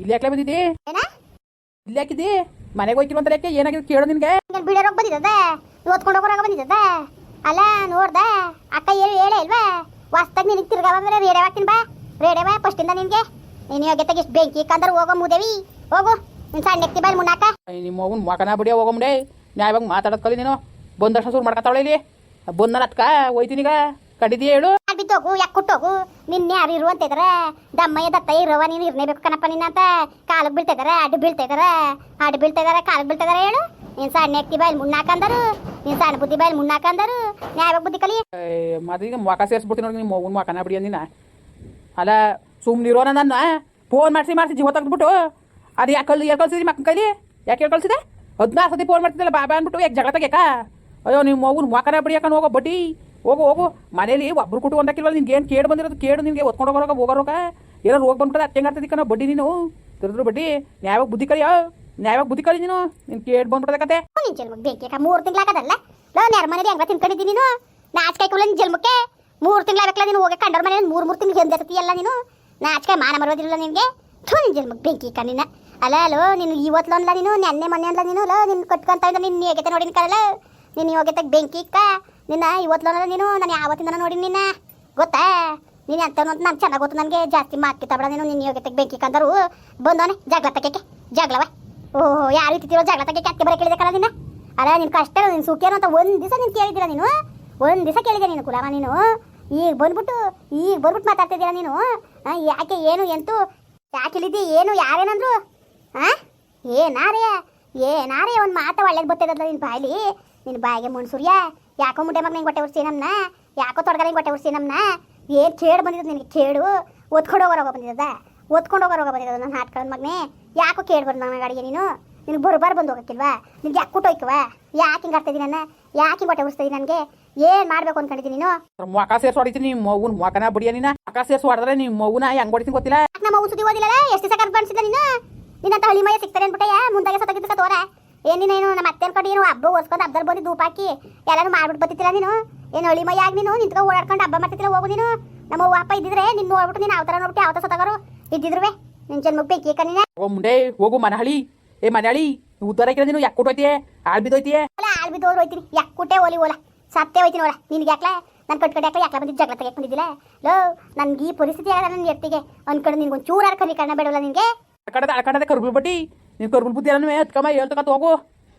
ಇಲ್ಲಿ ಯಾಕೆ ಬಂದಿದ್ದಿ? ಏನ? ಇಲ್ಲಿ ಯಾಕಿದ್ದಿ? ಮನೆಗೆ ಹೋಯ್ಕಿರು ಅಂತ ಯಾಕೆ? ಏನಾಗಿದೆ ಕೇಳೋ ನಿನ್ಗೆ? ಹಿಂಗೆ ಬಿಡೋರೋಗ ಬಂದಿದ್ದದ ಓದ್ಕೊಂಡು ಹೋಗೋರಾಗ ಬಂದಿದ್ದದ? ಅಲ್ಲ ನೋಡ್ದೆ? ಅಕ್ಕ ಹೇಳಿ ಹೇಳೇ ಇಲ್ವಾ? ವಾಸ್ತಾಗ ನಿನಗೆ ತಿರ್ಗಾವ ಮೇಲೆ ರೇಡೆ ಹಾಕ್ತೀನಿ ಬಾ. ರೇಡೆ ಬಾ ಫಸ್ಟಿಂದ ನಿನಗೆ. ನೀನು ಯೋಗ್ಯತೆಗೆ ಇಷ್ಟು ಬೆಂಕಿ ಕಂದ್ರೆ ಹೋಗೋ ಮುದೇವಿ. ಹೋಗು. ನಿನ್ ಸಣ್ಣ ಎಕ್ತಿ ಬಾಯಿ ಮುನ್ನಾಕ. ನಿಮ್ಮ ಮಗನ ಮಕನ ಹೋಗೋ ಹೋಗಮ್ಡೆ ನ್ಯಾಯವಾಗಿ ಮಾತಾಡೋದ್ ಕಲಿ ನೀನು. ಬಂದಷ್ಟು ಶುರು ಮಾಡ್ಕೊತಾವಳೆ ಇಲ್ಲಿ. ಬಂದ ಅತ್ಕ ಹೋಯ್ತೀನಿ ಈಗ. ಕಡಿದಿ ಹೇಳು. ಬಿದ್ದೋಗು ಯಾಕೆ ಕುಟ್ಟೋಗು? ನಿನ್ನ ಯಾರು ಇರು ಅಂತ ಇದಾರೆ. ದಮ್ಮಯ್ಯ ದತ್ತ ಇರವ ನೀನು ಇರ್ನೇಬೇಕು ಕಣಪ್ಪ ನಿನ್ನ ಅಂತ ಕಾಲಿಗೆ ಬೀಳ್ತಾ ಇದಾರೆ ಅಡ್ಡು ಬೀಳ್ತಾ ಇದಾರೆ. ಅಡ್ಡು ಬೀಳ್ತಾ ಇದಾರೆ ಕಾಲಿಗೆ ಬೀಳ್ತಾ ಇದಾರೆ ಹೇಳು. ನೀನ್ ಸಣ್ಣ ಎಕ್ತಿ ಬಾಯಲ್ಲಿ ಮುಣ್ಣಾಕಂದರು ನೀನ್ ಸಣ್ಣ ಬುದ್ಧಿ ಬಾಯಲ್ಲಿ ಮುಣ್ಣಾಕಂದರು ನ್ಯಾಯ ಬುದ್ಧಿ ಕಲಿ. ಮದೀಗ ಮಕ ಸೇರಿಸ್ಬಿಡ್ತೀನಿ ನೋಡಿ ನಿಮ್ಮ ಮಗನ ಮಕನ ಬಿಡಿ ಅಂದಿನ. ಅಲ್ಲ ಸುಮ್ಮನಿರೋನ ನನ್ನ. ಫೋನ್ ಮಾಡಿಸಿ ಮಾಡಿಸಿ ಜೀವ ತೆಗೆದ್ಬಿಟ್ಟು. ಅದು ಯಾಕೆ ಕಲ್ ಯಾಕೆ ಕಳ್ಸಿದ್ರಿ ಮಕ್ಕನ ಕೈಲಿ? ಯಾಕೆ ಹೇಳಿ ಕಳ್ಸಿದೆ? ಹದಿನಾರು ಸತಿ ಫೋನ್ ಮಾಡ್ತಿದ್ದಲ್ಲ ಬಾಬಾ ಅಂದ್ಬಿಟ್ಟು ಯಾಕೆ ಜಗಳ ತೆಗ್ಯಾಕ? ಅಯ್ಯೋ ನಿಮ್ಮ ಮಗುನ್ ಮಕನ ಬಿಡಿ ಯಾಕಂಡು ಹೋಗೋ ಬಡ್ಡಿ. ಹೋಗು ಹೋಗು. ಮನೇಲಿ ಒಬ್ರು ಕುಟು ಒಂದಕ್ಕಿಲ್ವಲ್ಲ ನಿನ್ಗೆ ಏನು ಕೇಡು ಬಂದಿರೋದು? ಕೇಡು ನಿನಗೆ ಒತ್ಕೊಂಡು ಹೋಗೋರೋಗ ಹೋಗೋರೋಗ ಏನೋ ರೋಗ ಬಂದ್ಬಿಟ್ಟದೆ? ಅತ್ತೆ ಆಗ್ತದಿಕ್ಕ ಕಣ? ಬಡ್ಡಿ ನೀನು? ತಿರುದ್ರು ಬಡ್ಡಿ. ನ್ಯಾಯವಾಗಿ ಬುದ್ಧಿ ಕಲಿಯೋ? ನ್ಯಾಯವಾಗಿ ಬುದ್ಧಿ ಕಲಿ ನೀನು? ನಿನ್ ಕೇಡು ಬಂದ್ಬಿಡೋದ ಕತೆ. ನಿನ್ ಜನ್ಮಕ್ಕೆ ಬೆಂಕಿ ಮೂರು ತಿಂಗಳಾಗದಲ್ಲ ಲೋ ನೆರ ಮನೇಲಿ ಹೆಂಗ ತಿನ್ಕೊಂಡಿದ್ದೀನಿ ನೀನು? ನಾಚಿಕೆ ಕುಲ ನಿನ್ ಜನ್ಮಕ್ಕೆ? ಮೂರು ತಿಂಗಳಾಗಲ್ಲ ನೀನು? ಹೋಗಿ ಕಂಡ್ರ ಮನೇಲಿ ಮೂರು ಮೂರು ತಿಂಗಳು ಹಿಂದೆ ಎಲ್ಲ ನೀನು? ನಾಚಿಕೆ, ಮಾನ ಮರೋದಿಲ್ಲ ನಿನಗೆ? ಥೂ, ನಿನ್ ಜನ್ಮಕ್ಕೆ ಬೆಂಕಿ ಕಣ್ಣಿನ ನಿನ್ನ? ಅಲ್ಲ ಅಲೋ ನೀನು ಇವತ್ತು ಅಲ್ಲ ನೀನು? ನೆನ್ನೆ, ಮೊನ್ನೆ ಅಲ್ಲ ನೀನು? ಲೋ, ನಿನ್ ಕಟ್ಕೊಂತ ನಿನ್ನ ಹೇಗೆ ನೋಡಿ ಕಾಲಲ್ಲ ನೀನು ಯೋಗ್ಯತೆಗೆ ಬೆಂಕಿ ಇಕ್ಕ ನಿನ್ನ ಇವತ್ತು ನೀನು, ನಾನು ಯಾವತ್ತಿಂದ ನೋಡಿ ನಿನ್ನ. ಗೊತ್ತಾ? ನೀನು ಅಂತ ಅಂತ ನಂಗೆ ಚೆನ್ನಾಗಿ ಗೊತ್ತು ನನಗೆ. ಜಾಸ್ತಿ ಮಾತು ತಬಡ ನೀನು ನಿನ್ನ ಯೋಗ್ಯತೆಗೆ ಬೆಂಕಿ ಕಂದರು. ಬಂದವನೆ ಜಗಳ ತಕ್ಕೆ ಜಗಳವ. ಓಹೋ ಯಾರು ಇತ್ತಿರೋ ಜಗಳ ತಗ್ಗೆ ಅತ್ತೆ ಬರೋ ಕೇಳಿದೆ ಕಲ ನಿನ್ನ. ಅಲ್ಲ, ನಿನ್ ಕಷ್ಟ ನೀನು ಸುಖೇನು ಅಂತ ಒಂದು ದಿವಸ ನೀನು ಕೇಳಿದಿರ ನೀನು? ಒಂದ್ ದಿವಸ ಕೇಳಿದೆ ನೀನು ಕುಲಾಮ ನೀನು. ಈಗ ಬಂದ್ಬಿಟ್ಟು ಈಗ ಬಂದ್ಬಿಟ್ಟು ಮಾತಾಡ್ತಿದ್ದೀರ ನೀನು? ಯಾಕೆ, ಏನು, ಎಂತು? ಯಾಕೆ ಇಳಿದಿ ಏನು ಯಾರೇನಂದ್ರು ಹಾಂ ಏನಾರೇ ಏನಾರೇ ಒಂದು ಮಾತು ಒಳ್ಳೇದು ಬರ್ತದಲ್ಲ ನಿನ್ನ ಬಾಯಲ್ಲಿ ನಿನ್ನ ಬಾಯಿಗೆ ಮುನ್ಸೂರ್ಯ ಯಾಕೋ ಮುಟ್ಟೆ ಮಗ ನಿಂಗೆ ಹೊಟ್ಟೆ ಉರ್ಸಿ ನಮ್ಮನ್ನ ಯಾಕೋ ತೊಡಗರ ಹಿಂಗೆ ಹೊಟ್ಟೆ ಉರ್ಸಿ ನಮ್ಮನ್ನ ಏನು ಕೇಡು ಬಂದಿದ್ದು ನಿನಗೆ? ಕೇಡು. ಓದ್ಕೊಂಡು ಹೋಗೋ ರೋಗ ಬಂದಿದ್ದದ. ಓದ್ಕೊಂಡು ಹೋಗೋ ರೋಗ ಬಂದಿದ್ದದ ನನ್ನ ಹಾಟ್ಕೊಳ್ಳೋ ಮಗನೇ. ಯಾಕೋ ಕೇಳಿ ಬಂದ ನನ್ನ ಗಾಡಿಗೆ ನೀನು? ನಿನಗೆ ಬರಬಾರ ಬಂದು ಹೋಗಕ್ಕಿಲ್ವಾ? ನಿನ್ಗೆ ಯಾಕೆ ಕುಟ್ಟೋಯ್ಕವ ಯಾಕೆ ಹಿಂಗೆ ಆಡ್ತಿದ್ದೀನಿ ನನ್ನ? ಯಾಕೆ ಹಿಂಗೆ ಹೊಟ್ಟೆ ಉರ್ಸ್ತಿದ್ದೀನಿ ನನಗೆ? ಏನು ಮಾಡಬೇಕು ಅನ್ಕೊಂಡಿದ್ದೀನಿ ನೀನು? ಮಕ ಸೇರ್ಸಿ ಹೊಡಿತೀನಿ. ನಿಮ್ಮ ಮಗುನ ಮಕನ ಬಿಡಿಯ ನೀನು? ಮಕ ಸೇರ್ಸಿ ಹೊಡೆದ್ರೆ ನಿಮ್ಮ ಮಗುನ ಹೆಂಗೆ ಹೊಡಿತೀನಿ ಗೊತ್ತಿಲ್ಲ? ನಮ್ಮ ಮಗು ಸುದ್ದಿ ಓದಿಲ್ಲ ಎಷ್ಟು ಸಕ್ಕ ಕಾಣಿಸಿದ ನೀನು? ನಿನ್ನಂತ ಹಳ್ಳಿ ಮಯ ಸಿಗ್ತಾರೆ ಅನ್ಬಿಟ್ಟೆ ಮುಂದಾಗೆ ಸತ್ತಗಿದ್ದಕ್ಕ ತೋರ. ಏನಿನ ಏನು ನಮ್ಮ ಅತ್ತೆ ಅನ್ಕೊಂಡು ಏನು ಹಬ್ಬ ಓಸ್ಕೊಂಡು ಹಬ್ಬದಲ್ಲಿ ಬಂದು ಧೂಪ ಹಾಕಿ ಎಲ್ಲಾನು ಮಾಡ್ಬಿಟ್ಟು ಬತ್ತಿಲ್ಲ ನೀನು? ಏನು ಹಳಿ ಮೈ ಆಗಿ ನೀನು? ನಿಂತ್ಕೊಂಡು ಓಡಾಡ್ಕೊಂಡು ಹಬ್ಬ ಮಾಡ್ತಿತ್ತಿಲ್ಲ ಹೋಗು ನೀನು. ನಮ್ಮ ಅವ್ವ ಅಪ್ಪ ಇದ್ದಿದ್ರೆ ನಿನ್ನ ನೋಡ್ಬಿಟ್ಟು ನೀನು ಅವತರ ನೋಡ್ಬಿಟ್ಟು ಯಾವತ್ತ ಸೊತಗರು? ಇದ್ದಿದ್ರುವೆ? ನಿನ್ ಜನ್ಮಕ್ಕೆ ಬೇಕಿ ನೀನ ಓ ಮುಂಡೆ ಹೋಗು ಮನಹಳಿ ಏ ಮನಹಳಿ ಉತ್ತರ ನೀನು ಯಾಕೆ ಕೊಟ್ಟೋಯ್ತಿಯೇ ಆಳ್ ಬಿದ್ದೋಯ್ತಿಯೇ? ಅಲ್ಲ ಆಳ್ ಹೋದ್ರು ಯಾಕೆ ಓಲಿ ಓಲ? ಸತ್ತೆ ಹೋಯ್ತೀನಿ ಓಲ. ನಿನ್ಗೆ ಯಾಕ್ಲ? ನನ್ನ ಕಟ್ಕಡೆ ಯಾಕೆ ಯಾಕೆ ಬಂದಿದ್ದು ಜಗಳ ತೆಗೆಯಕ್ಕೆ ಬಂದಿದ್ದಿಲ್ಲ? ಲೋ ನನ್ಗೆ ಈ ಪರಿಸ್ಥಿತಿ ಆಗಲ್ಲ ನನ್ನ ಎತ್ತಿಗೆ. ಅನ್ಕೊಂಡು ನಿನ್ಗೆ ಒಂದು ಚೂರು ಕರಿ ಕಣ್ಣ ಬೇಡವಲ್ಲ ನಿನಗೆ? ಕಡದ ಕಡದ ಕರ್ಬುಲ್ ಬಡ್ಡಿ ನೀನು ಕರ್ಬುಲ್ ಬುದ್ಧಿ ಎಲ್ಲ ಹತ್ಕಮ್ಮ ಹೇಳ್ತಕ್ಕ ಹೋಗು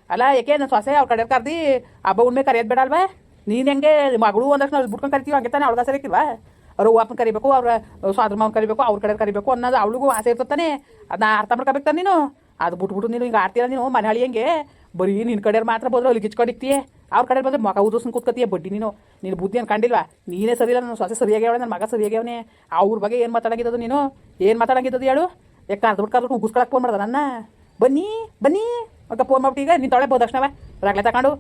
ಅಲ್ಲ ಯಾಕೆ ನನ್ನ ಸೊಸೆ ಅವ್ರ ಕಡೆ ಕರ್ದಿ ಹಬ್ಬ ಉಣ್ಮೆ ಕರೆಯೋದು ಬೇಡ ಅಲ್ವಾ ನೀನು ಹೆಂಗೆ ಮಗಳು ಒಂದಷ್ಟು ನಾವು ಬಿಟ್ಕೊಂಡು ಕರಿತೀವಿ ಹಂಗೆ ತಾನೆ ಅವಳಗ ಸರಿಕಿಲ್ವಾ ಅವ್ರ ಅಪ್ಪನ ಕರಿಬೇಕು ಅವ್ರ ಸ್ವಾದ್ರ ಕರಿಬೇಕು ಅವ್ರ ಕಡೆ ಕರಿಬೇಕು ಅನ್ನೋದು ಅವಳಿಗೂ ಆಸೆ ಇರ್ತಾನೆ ಅದನ್ನ ಅರ್ಥ ಮಾಡ್ಕೋಬೇಕು ತಾನೆ ನೀನು ಅದು ಬಿಟ್ಬಿಟ್ಟು ನೀನು ಹಿಂಗೆ ಆಡ್ತೀರ ನೀನು ಮನೆ ಹಳಿ ಹೆಂಗೆ ಬರೀ ನಿನ್ನ ಕಡೆ ಮಾತ್ರ ಬಂದ್ರೆ ಅಲ್ಲಿ ಕಿಚ್ಕೊಂಡಿರ್ತೀಯ ಅವ್ರ ಕಡೆ ಬಂದ್ರೆ ಮಗ ಉದ್ರಸ್ ಕೂತ್ಕೊತೀಯ ಬಡ್ಡಿ ನೀನು ನೀನು ಬುದ್ಧಿ ಅನ್ಕೊಂಡಿಲ್ವಾ ನೀನೇ ಸರಿ ಇಲ್ಲ ನನ್ನ ಸೊಸೆ ಸರಿಯಾಗಿ ನನ್ನ ಮಗ ಸರಿಯಾಗ್ಯವನೆ ಅವ್ರ ಬಗ್ಗೆ ಏನು ಮಾತಾಡಂಗಿದ್ದದು ನೀನು ಏನು ಮಾತಾಡಂಗಿದ್ದದು ಹೇಳು ಯಾಕೆ ಕರ್ದು ಕರ್ದು ಉಗಿಸ್ಕೊಳಕ್ಕೆ ಫೋನ್ ಮಾಡ್ದ ನನ್ನ ಬನ್ನಿ ಬನ್ನಿ. ಅಂತ ಫೋನ್ ಮಾಡ್ಬಿಟ್ಟು ಈಗ ನೀನು ತೊಳೆ ಬೋದಕ್ಷಣವ ರಾಗ್ಲೆ ತಗೊಂಡು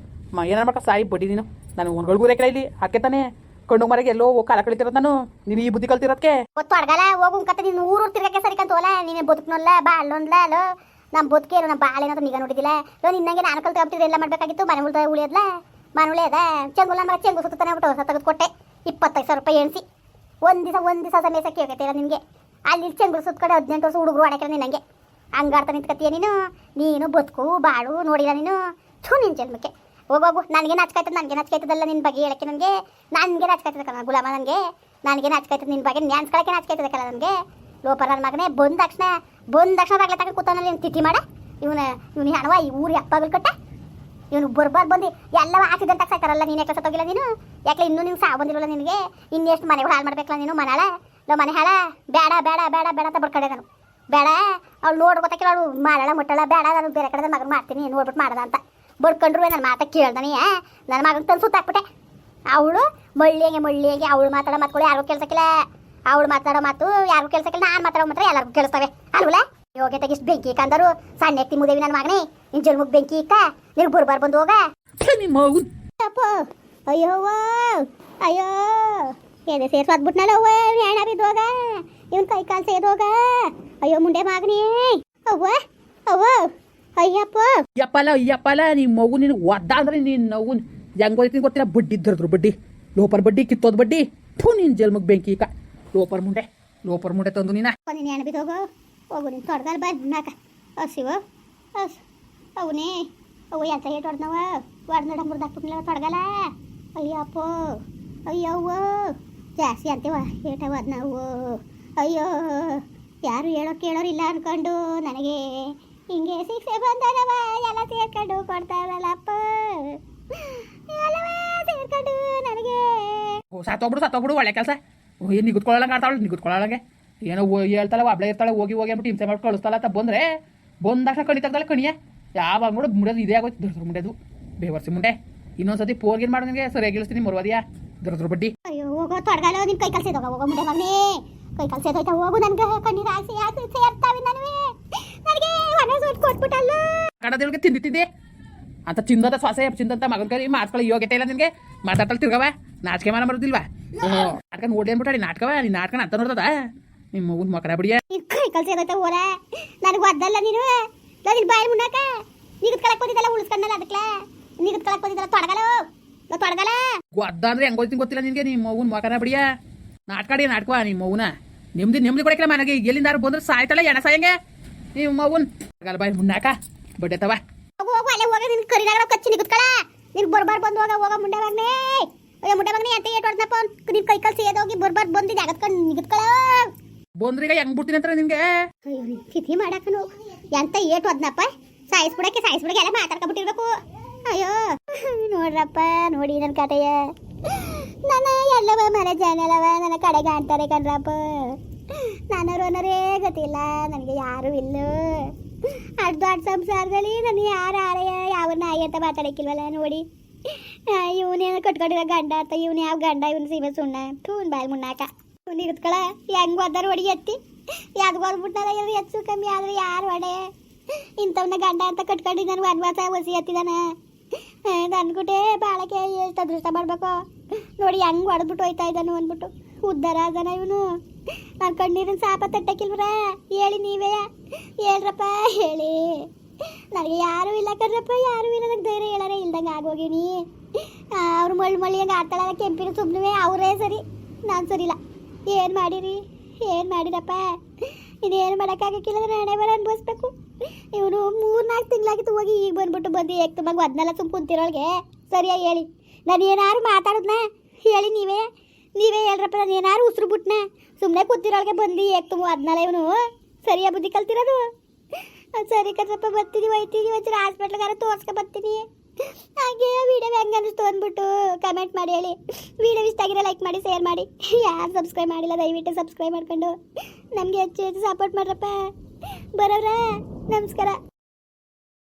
ಏನಾರು ಮಾಡ್ಕೊ, ಸಾಯಿ ಬಡ್ಡಿ ನೀನು. ನಾನು ಒಂದ್ಗಳಿಗೂ ರೇಖೆ ಇಲ್ಲಿ ಹಾಕೆ ತಾನೆ. ಕಣ್ಣು ಮರಗೆ ಎಲ್ಲೋ ಕಾಲ ಕಳಿತಿರೋದು ನಾನು. ನೀನು ಈ ಬುದ್ಧಿ ಕಲ್ತಿರೋದಕ್ಕೆ ಗೊತ್ತು ಅಡ್ಗಲ್ಲ ಹೋಗು ಕತೆ ನೀನು ಊರು ತಿರ್ಗಕ್ಕೆ ಸರಿ ಕಂತೋಲ ನೀನೆ ಬದುಕ್ನಲ್ಲ ಅಲ್ಲೊಂದ್ಲ ಅಲ್ಲೋ ನಮ್ಮ ಬದುಕೆ ನಮ್ಮ ಬಾಳೆನಾದ್ರು ನಿಗ ನೋಡಿದಿಲ್ಲ. ಲೋ ನಿನ್ನಂಗೆ ನಾನು ಕಲ್ತು ಕಲ್ತಿದ್ರೆ ಎಲ್ಲ ಮಾಡ್ಬೇಕಾಗಿತ್ತು. ಮನೆ ಉಳ್ದ ಉಳಿಯೋದ್ಲ. ಮನೆ ಉಳಿಯದ. ಚೆಂಗುಲ್ಲ ಮಗ ಚೆಂಗು ಸುತ್ತಾನೆ ಬಿಟ್ಟು ಹೊಸ ತೆಗೆದು ಕೊಟ್ಟೆ. ಇಪ್ಪತ್ತೈದು ಸಾವಿರ ರೂಪಾಯಿ ಎಣಿಸಿ. ಒಂದು ದಿವಸ ಒಂದು ದಿವಸ ಸಮಯ ಕೇಳ್ಕೈತಿಲ್ಲ ನಿನಗೆ. ಅಲ್ಲಿ ಚೆಂಗು ಸುತ್ತ ಕಡೆ ಹದಿನೆಂಟು ವರ್ಷ ಹುಡುಗರು ಆಡಕ್ಕೆ ನಿನ್ನಂಗೆ ಹಂಗಾರ್ತ ನಿಂತ್ಕತ್ತೀಯ ನೀನು? ನೀನು ಬದುಕು, ಬಾಳು, ನೋಡಿಲ್ಲ ನೀನು? ಥೂ ನಿನ್ನ ಜನ್ಮಕ್ಕೆ. ಹೋಗೋಗು ನನಗೆ ನಾಚ್ಕಾಯ್ತದೆ, ನನಗೆ ನಾಚ್ಕಾಯ್ತದಲ್ಲ ನಿನ್ನ ಬಗ್ಗೆ ಹೇಳಕ್ಕೆ ನನಗೆ? ನನಗೆ ಕಲ್ಲ ಗುಲಾಮ ನನಗೆ. ನನಗೆ ನಾಚ್ಕಾಯ್ತದೆ ನಿನ್ನ ಬಗ್ಗೆ ನ್ಯಾನ್ಸ್ಕೊಳಕ್ಕೆ ನಾಚ್ಕಾಯ್ತದ ಕಲ ನನಗೆ. ಲೋಪರ ನನ್ನ ಮಗನೇ, ಬಂದ ತಕ್ಷಣ ಬಂದ ತಕ್ಷಣ ಬಾಗ್ಲೆ ತಗೊಂಡು ಕೂತಾನ ನೀನು ತಿಥಿ ಮಾಡ? ಇವನ, ಇವನು ಹಣವ, ಈ ಊರು ಅಪ್ಪ ಕಟ್ಟ ಇವನು ಬರ್ಬಾರ್ದು ಬಂದು. ಎಲ್ಲವ ಹಾಕಿದಂತ ಆಗ್ಸಾಯ್ತಾರಲ್ಲ ನೀನು ಯಾಕೆ ಸತ್ತೋಗಿಲ್ಲ ನೀನು? ಯಾಕೆ ಇನ್ನೂ ನೀವು ಸಾವು ಬಂದಿರಲ್ಲ ನಿನಗೆ? ಇನ್ನೆಷ್ಟು ಮನೆಗಳು ಹಾಳು ಮಾಡ್ಬೇಕಲ್ಲ ನೀನು ಮನಾಳ ಲೋ ಮನೆ ಹಾಳ? ಬೇಡ ಬೇಡ ಬೇಡ ಬೇಡ ಅಂತ ಬರ್ಕಡೆ ನಾನು. ಬೇಡ ಅವ್ಳು ನೋಡ್ ಗೊತ್ತಾಕಿಲ್ಲ ಅವಳು ಮಾಡಲ್ಲ ಮುಟ್ಟಲ್ಲ ಬೇಡ ನಾನು ಬೇರೆ ಕಡೆ ಮಗನ ಮಾಡ್ತೀನಿ ನೋಡ್ಬಿಟ್ಟು ಮಾಡದ ಅಂತ. ಬಡ್ಕೊಂಡ್ರು ನನ್ನ ಮಾತಾ ಕೇಳ್ದಾನೆ ನನ್ನ ಮಗನ ತಂದು ಸುತ್ತಾಕ್ಬಿಟ್ಟೆ. ಅವಳು ಮಳ್ಳಿಯಂಗೆ ಮಳ್ಳಿಯಂಗೆ ಅವಳು ಮಾತಾಡೋ ಮಾತುಗಳು ಯಾರಿಗೂ ಕೇಳ್ಸಕ್ಕಿಲ್ಲ. ಅವಳು ಮಾತಾಡೋ ಮಾತು ಯಾರಿಗೂ ಕೇಳ್ಸಕ್ಕಿಲ್ಲ ನಾನು ಮಾತಾಡೋ ಮಾತ್ರ ಎಲ್ಲರಿಗೂ ಕೇಳಿಸ್ತವೆ. ಅಲ್ವಲ್ಲ? ಯೋಗ್ಯ ತೆಗಿಸ್ ಬೆಂಕಿ ಕಂದರು ಸಣ್ಣ ಎತ್ತಿ ಮುದೇವಿ ನನ್ನ ಮಗನೇ ನಿನ್ ಜನ್ಮಕ್ಕೆ ಬೆಂಕಿ ಇಕ್ಕ ನಿನ್ ಬರ್ಬಾರ್ ಬಂದು ಹೋಗ. ಅಯ್ಯೋ ಅಯ್ಯೋ. ಎದೆ ಸೇರ್ಸಾದ್ಬಿಟ್ನಲ್ಲ ಅವ್ವ ಬಿದ್ದೋಗ? ಇವನ್ ಕೈ ಕಾಲು ಸೇದೋಗ ಅಯ್ಯೋ ಮುಂಡೆ ಮಗನೇ. ಅವ್ವ ಅವ್ವ ಅಯ್ಯಪ್ಪ. ಯಪ್ಪಲ ಯಪ್ಪಲ ನೀ ಮಗು ನಿನ್ನ ಒದ್ದ ಅಂದ್ರೆ ನೀನು ನಗು ಹೆಂಗ್ ಹೋಯ್ತೀನಿ ಗೊತ್ತಿಲ್ಲ? ಬಡ್ಡಿ ಇದ್ರದ್ರು ಬಡ್ಡಿ. ಲೋಪರ್ ಬಡ್ಡಿ ಕಿತ್ತೋದ್ ಬಡ್ಡಿ. ಥೂ ನಿನ್ ಜಲ್ಮಗ್ ಬೆಂಕಿ ಈಗ. ಲೋಪರ್ ಮುಂಡೆ ಲೋಪರ್ ಮುಂಡೆ ತಂದು ನೀನ. ನೀನು ಹೆಣ ಬಿದ್ದೋಗು? ಹೋಗು ನಿನ್ ತೊಡ್ಗಲ್ ಬಂದು ನಾಕ ಹಸಿವ ಹಸ್ ಅವನೇ. ಅವು ಎಂತ ಏಟ್ ಹೊಡ್ದವ ಹೊಡ್ದ ನೋಡ ಮುರ್ದಾಕ್ಬಿಟ್ನಲ್ಲ ತೊಡ್ಗಲ್ಲ ಅಯ್ಯಪ್ಪ ಅಯ್ಯವ್ವ. ಜಾಸ್ತಿ ಅಂತೀವ ಏಟವ ನಾವು ಅಯ್ಯೋ ಯಾರು ಹೇಳೋ ಕೇಳೋರಿಲ್ಲ ಅನ್ಕೊಂಡು ನನಗೆ ಹಿಂಗೆ ಶಿಕ್ಷೆ ಬಂದನವ ಎಲ್ಲ ಸೇರ್ಕೊಂಡು ಕೊಡ್ತಾವಲ್ಲಪ್ಪ ಸೇರ್ಕೊಂಡು ನನಗೆ. ಓ ಸತ್ತೋಗ್ಬಿಡು ಸತ್ತೋಗ್ಬಿಡು ಒಳ್ಳೆ ಕೆಲಸ. ಏನು ನಿಗುತ್ಕೊಳ್ಳಂಗೆ ಆಡ್ತಾವಳು ನಿಗುತ್ಕೊಳ್ಳಂಗೆ ಏನೋ ಹೇಳ್ತಾಳೆ ಒಬ್ಳೆ ಇರ್ತಾಳೆ ಹೋಗಿ ಹೋಗಿ ಅಂದ್ಬಿಟ್ಟು ಹಿಂಸೆ ಮಾಡಿ ಕಳಿಸ್ತಾಳ ಅಂತ ಬಂದರೆ ಬಂದಾಗ ಕಣಿ ತೆಗ್ದಾಳೆ ಕಣಿಯ ಯಾವಾಗ ನೋಡು ಮುಡೋದು ಇದೇ ಆಗೋಯ್ತು ದೊಡ್ಡ ಮುಂಡೆದು ಬೇವರ್ಸಿ ಮುಂಡೆ ಇನ್ನೊಂದ್ಸತಿ ಪೋರ್ಗಿನ್ ಮಾಡೋ ಸರಿ ಸರಿಯಾಗಿ ಇಳಿಸ್ತೀನಿ ಮರುವಾದಿಯಾ? ದೊಡ್ಡ ಬಡ್ಡಿ. ಅಯ್ಯೋ ಹೋಗೋ ತೊಡಗಲ್ಲ ನಿಮ್ಮ ಕೈ ಕಲ್ಸಿ ಹೋಗೋ ಮುಂಡೆ ಮಗನೇ. ಕೈ ಕಲ್ಸಿ ಹೋಯ್ತಾ ಹೋಗು ನನ್ಗೆ. ಕಣ್ಣೀರ್ ಆಸೆ ಯಾಕೆ ಸೇರ್ತಾವೆ ನನಗೆ ನನಗೆ ಹೊನೆ ಸುಟ್ಟು ಕೊಟ್ಬಿಟ್ಟಲ್ಲ. ಕಡದೊಳಗೆ ತಿಂದಿತ್ತಿದ್ದೆ. ಅಂತ ಚಿಂದದ ಶ್ವಾಸ ಚಿಂದಂತ ಮಗನ ಕೈ ಮಾತ್ಕೊಳ್ಳಿ ಯೋಗ್ಯತೆ ಇಲ್ಲ ನಿನಗೆ. ಮಾತಾಡ್ತಲ್ಲ ತಿರ್ಗವ. ನಾಚಿಕೆ ಮಾಡ ಬರೋದಿಲ್ವಾ? ನಾಟಕ ನೋಡಿ ಅನ್ಬಿಟ್ಟಾಡಿ ನಾಟಕವ ನೀನು ನಾಟಕ ಅಂತ ನೋಡ್ತದ ನಿಮ್ಮ ಮಗನ ಮಕ್ಕಳ ಬಿಡಿಯ. ಕೈ ಕಲ್ಸಿ ಹೋಯ್ತಾ ಓರ ನನಗೆ ಒದ್ದಲ್ಲ ನೀನು. ನಾನು ಬಾಯಿ ಮುನ್ನಾಕ ನಿಗದ್ ಕಳಕ್ ಬಂದಿದ್ದಲ್ಲ ಉಳಿಸ್ಕೊಂಡಲ್ಲ ಅದಕ್ಕೆ ನಿಗದ್ ಕಳಕ್ ಬಂದಿದ್ದಲ್ಲ ತೊಡಗಲ್ಲ ತೊಡಗಲ್ಲ ಗೊದ್ದ ಅಂದ್ರೆ ಹೆಂಗ್ ಗೊತ್ತಿಲ್ಲ ನಿನ್ಗೆ ನಿಮ್ಮ ಮಗುನ್ ಮಕನ ಬಿಡಿಯ. ನಾಟ್ಕಾಡಿ ನಾಟ್ಕವ ನಿಮ್ಮ ಮಗುನ. ನೆಮ್ಮದಿ ನೆಮ್ಮದಿ ಕೊಡಕ್ಕೆ ಮನೆಗೆ ಎಲ್ಲಿಂದಾರು ಬಂದ್ರೆ ಸಾಯ್ತಲ್ಲ ಎಣ ಸಾಯಂಗೆ? ನೀವು ಮಗುನ್ ಬಾಯ್ ಮುನ್ನಾಕ. ಬಡ್ಡೆತವ ಹೋಗು ಹೋಗು ಅಲ್ಲೇ ಹೋಗ ನಿನ್ ಕರಿದಾಗ ಕಚ್ಚಿ ನಿಗುತ್ಕಳ ಕಳ ನಿನ್ ಬರ್ಬಾರ್ ಬಂದು ಹೋಗ ಹೋಗ ಮುಂಡೆ ಮಗನೇ. ಅಯ್ಯೋ ಮುಂಡೆ ಮಗನೇ ಅಂತ ಏಟ್ ಹೊಡ್ದಪ್ಪ ನಿನ್ ಕೈ ಕಲ್ಸಿ ಹೋಗಿ ಬರ್ಬಾರ್ ಬಂದಿದ್ದೆ ಆಗತ್ಕೊಂಡು ನಿಗುತ್ಕಳ ಕಳ ಬಂದ್ರೀಗ ಹೆಂಗ್ ಬಿಡ್ತೀನಿ ಅಂತಾರೆ ನಿನ್ಗೆ ಅಯ್ಯೋ ಸ್ಥಿತಿ ಮಾಡಕ್ಕನು ಎಂತ ಏಟ್ ಹೊದ್ನಪ್ಪ ಸಾಯಿಸ್ಬಿಡಕ್ಕೆ ಸಾಯಿಸ್ಬಿಡಕ್ಕೆ ಎಲ್ಲ ಮಾತಾಡ್ಕೊಬಿಟ್ಟಿರ್ಬೇಕು ಅಯ್ಯೋ ನೋಡ್ರಪ್ಪ ನೋಡಿ ನನ್ನ ಕತೆಯ ನನ್ನ ಎಲ್ಲವ ಮನೆ ಜನಲವ, ನನ್ನ ಕಡೆ ಕಾಣ್ತಾರೆ ಕಣ್ರಪ್ಪ. ಅನ್ನೋರೇ ಗೊತ್ತಿಲ್ಲ, ನನಗೆ ಯಾರು ಇಲ್ಲ. ಅಡ್ ದೊಡ್ಡ ಸಂಸಾರದಲ್ಲಿ ನನಗೆ ಯಾರು ಆರಯ ಯಾವ ನಾಯಿ ಅಂತ ಮಾತಾಡಕ್ಕಿಲ್ವಲ್ಲ ನೋಡಿ. ಇವನೇನು ಕಟ್ಕೊಂಡಿರೋ ಗಂಡ ಅಂತ, ಇವನು ಯಾವ ಗಂಡ, ಇವನು ಸೀಮೆ ಸುಣ್ಣ. ತೂನ್ ಬಾಯ್ ಮುನ್ನಾಕ ಇವ್ನು ಇರುತ್ಕಳ ಹೆಂಗೆ ಒದ್ದಾರ ಹೊಡಿ ಎತ್ತಿ. ಯಾವ್ದು ಬಂದ್ಬಿಟ್ನಲ್ಲ ಇವ್ರು ಹೆಚ್ಚು ಕಮ್ಮಿ ಆದ್ರೆ ಯಾರು ಒಡೆ? ಇಂಥವ್ನ ಗಂಡ ಅಂತ ಕಟ್ಕೊಂಡಿದ್ದಾನೆ ವನವಾಸ ಒಸಿ ಎತ್ತಿದಾನ. ಅಂದ್ಬಿಟ್ಟೆ ಬಾಳಕ್ಕೆ ಎಷ್ಟು ಅದೃಷ್ಟ ಮಾಡ್ಬೇಕು. ನೋಡಿ ಹೆಂಗ್ ಹೊಡೆದ್ಬಿಟ್ಟು ಹೋಯ್ತಾ ಇದ್ದಾನು ಅಂದ್ಬಿಟ್ಟು. ಉದ್ದಾರ ಆದನ ಇವನು. ನಾನು ಕಣ್ಣೀರಿನ ಸಾಪ ತಟ್ಟಕ್ಕಿಲ್ವ್ರ ಹೇಳಿ ನೀವೇ. ಹೇಳ್ರಪ್ಪ, ಹೇಳಿ. ನನಗೆ ಯಾರು ಇಲ್ಲ ಕಣ್ರಪ್ಪ, ಯಾರು ಇಲ್ಲ. ನನಗೆ ಧೈರ್ಯ ಹೇಳಾರೆ, ಇಲ್ದಂಗೆ ಆಗೋಗಿನಿ. ಅವ್ರು ಮಳ್ಳು ಮಳ್ಳಿ ಹಂಗೆ ಆಡ್ತಾಳಲ್ಲ ಕೆಂಪಿನ ಸುಮ್ಮನೆ ಅವರೇ ಸರಿ, ನಾನು ಸರಿ ಇಲ್ಲ ಏನು ಮಾಡಿರಿ? ಏನು ಮಾಡಿರಪ್ಪ? ಇನ್ನೇನು ಮಾಡೋಕ್ಕಾಗಕ್ಕಿಲ್ಲ, ನಾನೇ ಬರ ಅನ್ಭವಿಸ್ಬೇಕು. ಇವನು ಮೂರು ನಾಲ್ಕು ತಿಂಗಳಾಗಿತ್ತು ಹೋಗಿ ಈಗ ಬಂದ್ಬಿಟ್ಟು ಬಂದು ಏಕ್ ತುಂಬ ಅದನ್ನೆಲ್ಲ ಸುಮ್ಮ ಕುಂತಿರೋಳ್ಗೆ. ಸರಿಯಾಗಿ ಹೇಳಿ. ನಾನು ಏನಾದ್ರು ಮಾತಾಡಿದ್ನ? ಹೇಳಿ ನೀವೇ ನೀವೇ ಹೇಳ್ರಪ್ಪ ನಾನು ಏನಾರು ಉಸಿರು ಬಿಟ್ನ. ಸುಮ್ಮನೆ ಕೂತಿರೋಳಿಗೆ ಬಂದು, ಏಕ್ ತುಂಬ ಅದ್ನಲ್ಲ ಇವನು. ಸರಿಯಾ ಬುದ್ಧಿ ಕಲ್ತಿರೋದು? ಸರಿ ಕದ್ರಪ್ಪ ಬರ್ತೀನಿ ಒಯ್ತೀನಿ ಒಂಚೂರು ಹಾಸ್ಪಿಟ್ಲ್ಗಾರ ತೋರ್ಸ್ಕೊ ಬರ್ತೀನಿ. ಹಾಗೆ ವೀಡಿಯೋ ಹೆಂಗೆ ಅನ್ನಿಸ್ತು ಅಂದ್ಬಿಟ್ಟು ಕಮೆಂಟ್ ಮಾಡಿ ಹೇಳಿ. ವೀಡಿಯೋ ಇಷ್ಟ ಆಗಿರೋ ಲೈಕ್ ಮಾಡಿ ಶೇರ್ ಮಾಡಿ. ಯಾರು ಸಬ್ಸ್ಕ್ರೈಬ್ ಮಾಡಿಲ್ಲ, ದಯವಿಟ್ಟು ಸಬ್ಸ್ಕ್ರೈಬ್ ಮಾಡ್ಕೊಂಡು. ನಮಗೆ ಹೆಚ್ಚು ಹೆಚ್ಚು ಸಪೋರ್ಟ್ ಮಾಡ್ರಪ್ಪ. ಬರೋರ ನಮಸ್ಕಾರ.